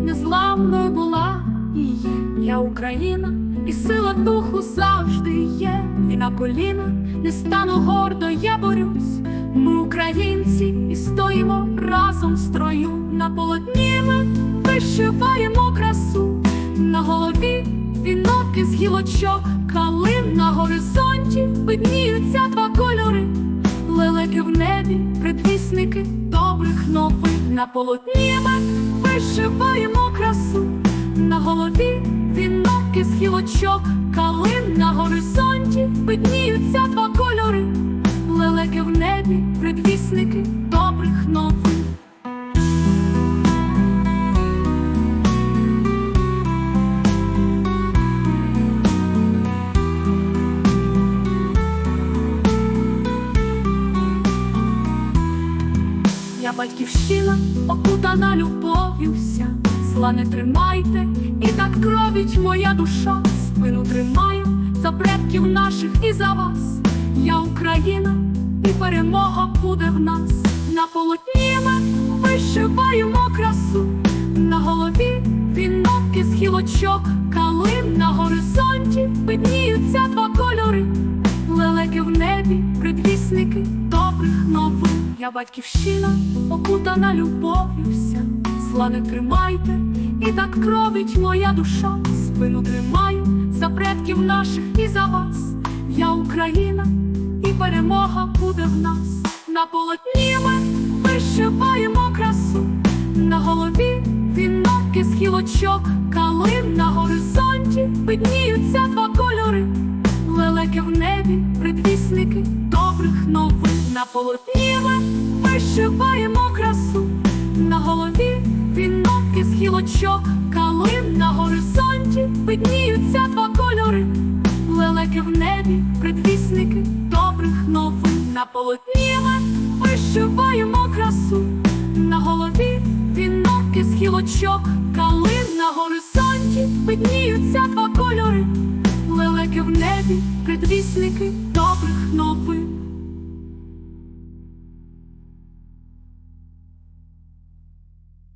Незламною була і є. Я Україна, і сила духу завжди є. І на коліна не стану гордо, я борюсь. Ми українці і стоїмо разом в строю. На полотні ми вишиваємо красу. На голові вінок із гілочок, калин на горизонті видніються два кольори. Лелеки в небі, предвісники добрих новин. На полотні ми вишиваємо красу. На голові вінок із гілочок, калин на горизонті видніються два кольори. Лелеки в небі, предвісники добрих новин. Я батьківщина, окутана любов'ю вся. Зла не тримайте, і так кровіч моя душа. Спину тримаю за предків наших і за вас. Я Україна, і перемога буде в нас. На полотні ми вишиваємо красу. На голові вінок із гілочок, калин на горизонті видніються два кольори. Лелеки в небі, предвісники новин. Я батьківщина, окутана любов'ю вся. Зла не тримайте, і так кровить моя душа. Спину тримаю за предків наших і за вас. Я Україна, і перемога буде в нас. На полотні ми вишиваємо красу. На голові вінок із гілочок, калин на горизонті видніються два кольори. Лелеки в небі, предвісники добрих новин. На полотні вишиваємо красу. На голові вінок із гілочок, калин на горизонті видніються два кольори. Лелеки в небі, предвісники добрих новин. На полотні вишиваємо красу. На голові вінок із гілочок, калин на горизонті видніються два кольори. Лелеки в небі, предвісники добрих новин.